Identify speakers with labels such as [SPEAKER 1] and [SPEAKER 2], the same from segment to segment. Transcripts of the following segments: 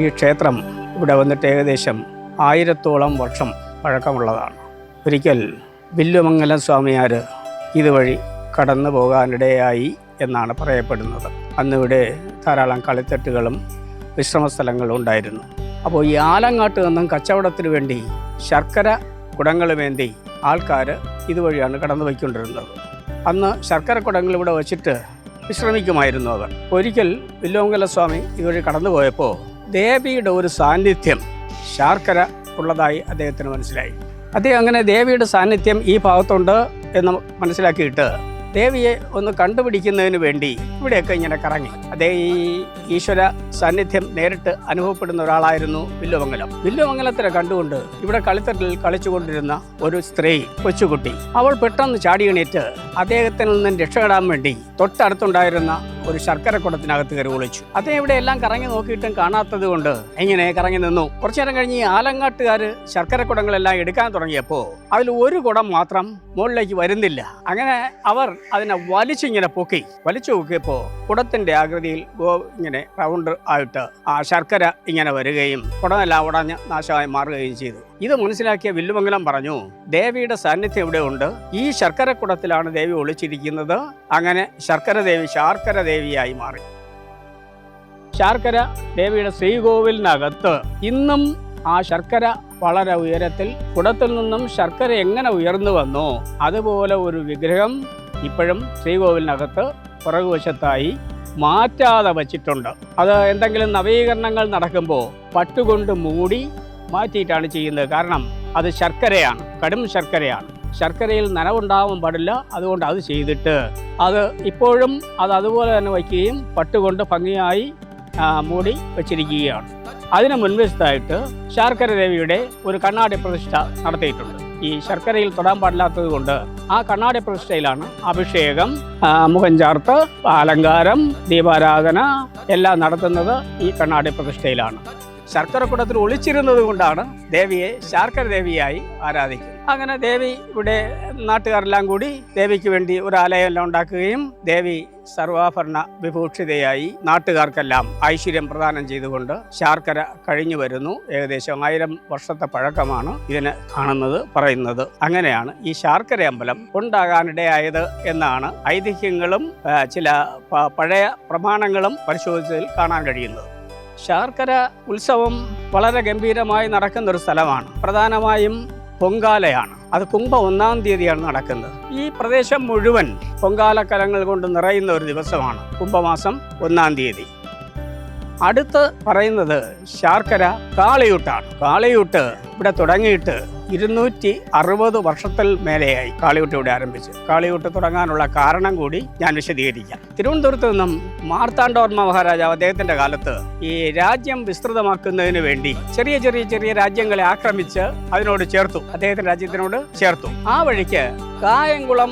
[SPEAKER 1] ഈ ക്ഷേത്രം ഇവിടെ വന്നിട്ട് ഏകദേശം ആയിരത്തോളം വർഷം പഴക്കമുള്ളതാണ്. ഒരിക്കൽ വില്ലുമംഗലം സ്വാമിയാർ ഇതുവഴി കടന്നു പോകാനിടയായി എന്നാണ് പറയപ്പെടുന്നത്. അന്നിവിടെ ധാരാളം കളിത്തട്ടുകളും വിശ്രമ സ്ഥലങ്ങളും ഉണ്ടായിരുന്നു. അപ്പോൾ ഈ ആലങ്ങാട്ട് നിന്നും കച്ചവടത്തിന് വേണ്ടി ശർക്കര കുടങ്ങളുമേന്തി ആൾക്കാർ ഇതുവഴിയാണ് കടന്നു പോയിക്കൊണ്ടിരുന്നത്. അന്ന് ശർക്കര കുടങ്ങൾ ഇവിടെ വച്ചിട്ട് വിശ്രമിക്കുമായിരുന്നു അവർ. ഒരിക്കൽ വില്ലോങ്കല സ്വാമി ഇതുവഴി കടന്നുപോയപ്പോൾ ദേവിയുടെ ഒരു സാന്നിധ്യം ശാർക്കര ഉള്ളതായി അദ്ദേഹത്തിന് മനസ്സിലായി. അദ്ദേഹം അങ്ങനെ ദേവിയുടെ സാന്നിധ്യം ഈ ഭാഗത്തുണ്ട് എന്ന് മനസ്സിലാക്കിയിട്ട് ദേവിയെ ഒന്ന് കണ്ടുപിടിക്കുന്നതിന് വേണ്ടി ഇവിടെയൊക്കെ ഇങ്ങനെ കറങ്ങി. അദ്ദേഹം ഈ ഈശ്വര സാന്നിധ്യം നേരിട്ട് അനുഭവപ്പെടുന്ന ഒരാളായിരുന്നു വില്ലുമംഗലം വില്ലുമംഗലത്തിനെ കണ്ടുകൊണ്ട് ഇവിടെ കളിത്തട്ടിൽ കളിച്ചുകൊണ്ടിരുന്ന ഒരു സ്ത്രീ കൊച്ചുകുട്ടി. അവൾ പെട്ടെന്ന് ചാടിയണീറ്റ് അദ്ദേഹത്തിൽ നിന്നും രക്ഷപ്പെടാൻ വേണ്ടി തൊട്ടടുത്തുണ്ടായിരുന്ന ഒരു ശർക്കര കുടത്തിനകത്ത് കയറി ഒളിച്ചു. അദ്ദേഹം ഇവിടെ എല്ലാം കറങ്ങി നോക്കിയിട്ടും കാണാത്തത് കൊണ്ട് ഇങ്ങനെ കറങ്ങി നിന്നു. കുറച്ചു നേരം കഴിഞ്ഞ് ആലങ്ങാട്ടുകാർ ശർക്കര കുടങ്ങളെല്ലാം എടുക്കാൻ തുടങ്ങിയപ്പോൾ അതിൽ ഒരു കുടം മാത്രം മുകളിലേക്ക് വരുന്നില്ല. അങ്ങനെ അവർ അതിനെ വലിച്ചിങ്ങനെ പൊക്കി. വലിച്ചു പൊക്കിയപ്പോൾ കുടത്തിന്റെ ആകൃതിയിൽ ഗോ ഇങ്ങനെ റൗണ്ട് ആയിട്ട് ആ ശർക്കര ഇങ്ങനെ വരികയും കുടമെല്ലാം ഉടഞ്ഞ് നാശമായി മാറുകയും ചെയ്തു. ഇത് മനസ്സിലാക്കിയ വില്ലുമംഗലം പറഞ്ഞു ദേവിയുടെ സാന്നിധ്യം ഇവിടെ ഉണ്ട് ഈ ശർക്കര കുടത്തിലാണ് ദേവി ഒളിച്ചിരിക്കുന്നത്. അങ്ങനെ ശർക്കര ദേവി ശാർക്കര ദേവിയായി മാറി. ശാർക്കര ദേവിയുടെ ശ്രീകോവിലിനകത്ത് ഇന്നും ആ ശർക്കര വളരെ ഉയരത്തിൽ കുടത്തിൽ നിന്നും ശർക്കര എങ്ങനെ ഉയർന്നു വന്നോ അതുപോലെ ഒരു വിഗ്രഹം ഇപ്പോഴും ശ്രീകോവിലിനകത്ത് പുറകുവശത്തായി മാറ്റാതെ വച്ചിട്ടുണ്ട്. അത് എന്തെങ്കിലും നവീകരണങ്ങൾ നടക്കുമ്പോൾ പട്ടുകൊണ്ട് മൂടി മാറ്റിയിട്ടാണ് ചെയ്യുന്നത്. കാരണം അത് ശർക്കരയാണ് കടും ശർക്കരയാണ്. ശർക്കരയിൽ നനവുണ്ടാവാൻ പാടില്ല. അതുകൊണ്ട് അത് ചെയ്തിട്ട് അത് ഇപ്പോഴും അത് അതുപോലെ തന്നെ വയ്ക്കുകയും പട്ടുകൊണ്ട് ഭംഗിയായി മൂടി വച്ചിരിക്കുകയാണ്. അതിന് മുൻവശത്തായിട്ട് ശർക്കര ദേവിയുടെ ഒരു കണ്ണാടി പ്രതിഷ്ഠ നടത്തിയിട്ടുണ്ട്. ഈ ശർക്കരയിൽ തൊടാൻ പാടില്ലാത്തത് കൊണ്ട് ആ കണ്ണാടി പ്രതിഷ്ഠയിലാണ് അഭിഷേകം മുഖം ചാർത്ത് അലങ്കാരം ദീപാരാധന എല്ലാം നടത്തുന്നത് ഈ കണ്ണാടി പ്രതിഷ്ഠയിലാണ്. ശർക്കര കുടത്തിൽ ഒളിച്ചിരുന്നത് കൊണ്ടാണ് ദേവിയെ ശാർക്കര ദേവിയായി ആരാധിക്കുന്നത്. അങ്ങനെ ദേവി ഇവിടെ നാട്ടുകാരെല്ലാം കൂടി ദേവിക്ക് വേണ്ടി ഒരു ആലയം എല്ലാം ഉണ്ടാക്കുകയും ദേവി സർവാഭരണ വിഭൂഷിതയായി നാട്ടുകാർക്കെല്ലാം ഐശ്വര്യം പ്രദാനം ചെയ്തുകൊണ്ട് ശാർക്കര കഴിഞ്ഞു വരുന്നു. ഏകദേശം ആയിരം വർഷത്തെ പഴക്കമാണ് ഇതിന് കാണുന്നത് പറയുന്നത്. അങ്ങനെയാണ് ഈ ശാർക്കര അമ്പലം ഉണ്ടാകാനിടയായത് എന്നാണ് ഐതിഹ്യങ്ങളും ചില പഴയ പ്രമാണങ്ങളും പരിശോധിച്ചതിൽ കാണാൻ കഴിയുന്നത്. ശാർക്കര ഉത്സവം വളരെ ഗംഭീരമായി നടക്കുന്ന ഒരു സ്ഥലമാണ്. പ്രധാനമായും പൊങ്കാലയാണ്. അത് കുംഭ ഒന്നാം തീയതിയാണ് നടക്കുന്നത്. ഈ പ്രദേശം മുഴുവൻ പൊങ്കാലക്കലങ്ങൾ കൊണ്ട് നിറയുന്ന ഒരു ദിവസമാണ് കുംഭമാസം ഒന്നാം തീയതി. അടുത്ത് പറയുന്നത് ശാർക്കര കാളിയൂട്ടാണ്. കാളിയൂട്ട് ഇവിടെ തുടങ്ങിയിട്ട് ഇരുന്നൂറ്റി അറുപത് വർഷത്തിൽ മേലെയായി കാളിയൂട്ട് ഇവിടെ ആരംഭിച്ച്. കാളിയൂട്ട് തുടങ്ങാനുള്ള കാരണം കൂടി ഞാൻ വിശദീകരിക്കാം. തിരുവനന്തപുരത്ത് നിന്നും മാർത്താണ്ഡവർമ്മ മഹാരാജാവ് അദ്ദേഹത്തിന്റെ കാലത്ത് ഈ രാജ്യം വിസ്തൃതമാക്കുന്നതിന് വേണ്ടി ചെറിയ ചെറിയ ചെറിയ രാജ്യങ്ങളെ ആക്രമിച്ച് അതിനോട് ചേർത്തു. അദ്ദേഹത്തിന്റെ രാജ്യത്തിനോട് ചേർത്തു. ആ വഴിക്ക് കായംകുളം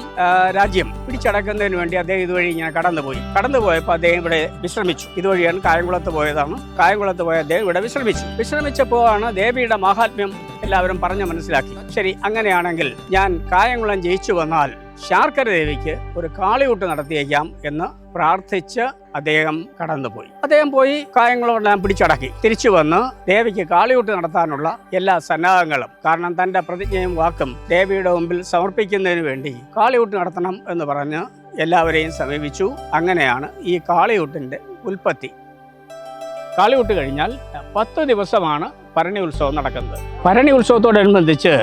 [SPEAKER 1] രാജ്യം പിടിച്ചടക്കുന്നതിന് വേണ്ടി അദ്ദേഹം ഇതുവഴി ഇങ്ങനെ കടന്നുപോയി. കടന്നുപോയപ്പോൾ അദ്ദേഹം ഇവിടെ വിശ്രമിച്ചു. ഇതുവഴിയാണ് കായംകുളത്ത് പോയതാണ്. കായംകുളത്ത് പോയ അദ്ദേഹം ഇവിടെ വിശ്രമിച്ചു. വിശ്രമിച്ചപ്പോൾ ആണ് ദേവിയുടെ മാഹാത്മ്യം എല്ലാവരും പറഞ്ഞു മനസ്സിലാക്കി. ശരി അങ്ങനെയാണെങ്കിൽ ഞാൻ കായംകുളം ജയിച്ചു വന്നാൽ ശാർക്കര ദേവിക്ക് ഒരു കാളിയൂട്ട് നടത്തിയേക്കാം എന്ന് പ്രാർത്ഥിച്ച് അദ്ദേഹം കടന്നുപോയി. അദ്ദേഹം പോയി കായംകുളമെല്ലാം പിടിച്ചടക്കി. തിരിച്ചു വന്ന് ദേവിക്ക് കാളിയൂട്ട് നടത്താനുള്ള എല്ലാ സന്നാഹങ്ങളും കാരണം തന്റെ പ്രതിജ്ഞയും വാക്കും ദേവിയുടെ മുമ്പിൽ സമർപ്പിക്കുന്നതിന് വേണ്ടി കാളിയൂട്ട് നടത്തണം എന്ന് പറഞ്ഞ് എല്ലാവരെയും സമീപിച്ചു. അങ്ങനെയാണ് ഈ കാളിയൂട്ടിന്റെ ഉൽപ്പത്തി. കാളിയൂട്ട് കഴിഞ്ഞാൽ പത്ത് ദിവസമാണ് ഭരണി ഉത്സവം നടക്കുന്നത്. ഭരണി ഉത്സവത്തോടനുബന്ധിച്ച്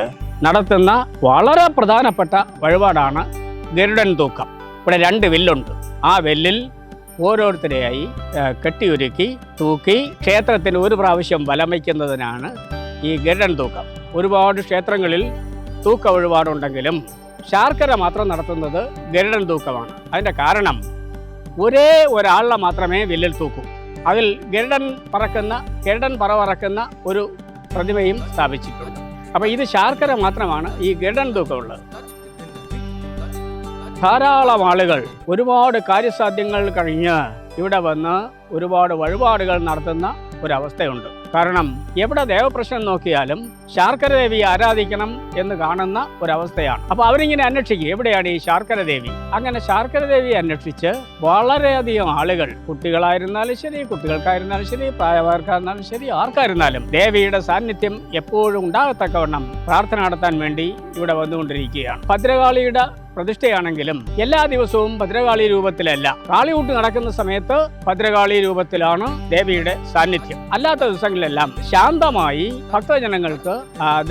[SPEAKER 1] നടത്തുന്ന വളരെ പ്രധാനപ്പെട്ട വഴിപാടാണ് ഗരുഡൻ തൂക്കം. ഇവിടെ രണ്ട് വില്ലുണ്ട്. ആ വെല്ലിൽ ഓരോരുത്തരെയായി കെട്ടിയൊരുക്കി തൂക്കി ക്ഷേത്രത്തിന് ഒരു പ്രാവശ്യം വലം വയ്ക്കുന്നതിനാണ് ഈ ഗരുഡൻ തൂക്കം. ഒരുപാട് ക്ഷേത്രങ്ങളിൽ തൂക്ക വഴിപാടുണ്ടെങ്കിലും ശാർക്കര മാത്രം നടത്തുന്നത് ഗരുഡൻ തൂക്കമാണ്. അതിന്റെ കാരണം ഒരേ ഒരാളിനെ മാത്രമേ വില്ലിൽ തൂക്കൂ. അതിൽ ഗരുഡൻ പറക്കുന്ന ഗരുഡൻ പറ പറക്കുന്ന ഒരു പ്രതിമയും സ്ഥാപിച്ചിട്ടുണ്ട്. അപ്പോൾ ഇത് ശാർക്കര മാത്രമാണ് ഈ ഗരുഡൻ തൂക്കമുള്ളത് ധാരാളം ആളുകൾ ഒരുപാട് കാര്യസാധ്യങ്ങൾ കഴിഞ്ഞ് ഇവിടെ വന്ന് ഒരുപാട് വഴിപാടുകൾ നടത്തുന്ന ഒരവസ്ഥയുണ്ട്. കാരണം എവിടെ ദേവപ്രശ്നം നോക്കിയാലും ശാർക്കര ദേവി ആരാധിക്കണം എന്ന് കാണുന്ന ഒരവസ്ഥയാണ്. അപ്പൊ അവരിങ്ങനെ അന്വേഷിക്കും എവിടെയാണ് ഈ ശാർക്കര ദേവി അങ്ങനെ ശാർക്കര ദേവി അന്വേഷിച്ച് വളരെയധികം ആളുകൾ കുട്ടികളായിരുന്നാലും ശരി കുട്ടികൾക്കായിരുന്നാലും ശരി പ്രായമാർക്കായിരുന്നാലും ശരി ആർക്കായിരുന്നാലും ദേവിയുടെ സാന്നിധ്യം എപ്പോഴും ഉണ്ടാകത്തക്കവണ്ണം പ്രാർത്ഥന നടത്താൻ വേണ്ടി ഇവിടെ വന്നുകൊണ്ടിരിക്കുകയാണ്. ഭദ്രകാളിയുടെ പ്രതിഷ്ഠയാണെങ്കിലും എല്ലാ ദിവസവും ഭദ്രകാളി രൂപത്തിലല്ല. കാളിയൂട്ട് നടക്കുന്ന സമയത്ത് ഭദ്രകാളി രൂപത്തിലാണ് ദേവിയുടെ സാന്നിധ്യം. അല്ലാത്ത ദിവസങ്ങളിലെല്ലാം ശാന്തമായി ഭക്തജനങ്ങൾക്ക്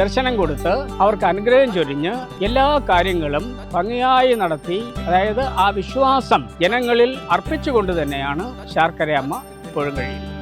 [SPEAKER 1] ദർശനം കൊടുത്ത് അവർക്ക് അനുഗ്രഹം ചൊരിഞ്ഞ് എല്ലാ കാര്യങ്ങളും ഭംഗിയായി നടത്തി അതായത് ആ വിശ്വാസം ജനങ്ങളിൽ അർപ്പിച്ചുകൊണ്ട് തന്നെയാണ് ശാർക്കരയമ്മ ഇപ്പോഴും കഴിയുന്നത്.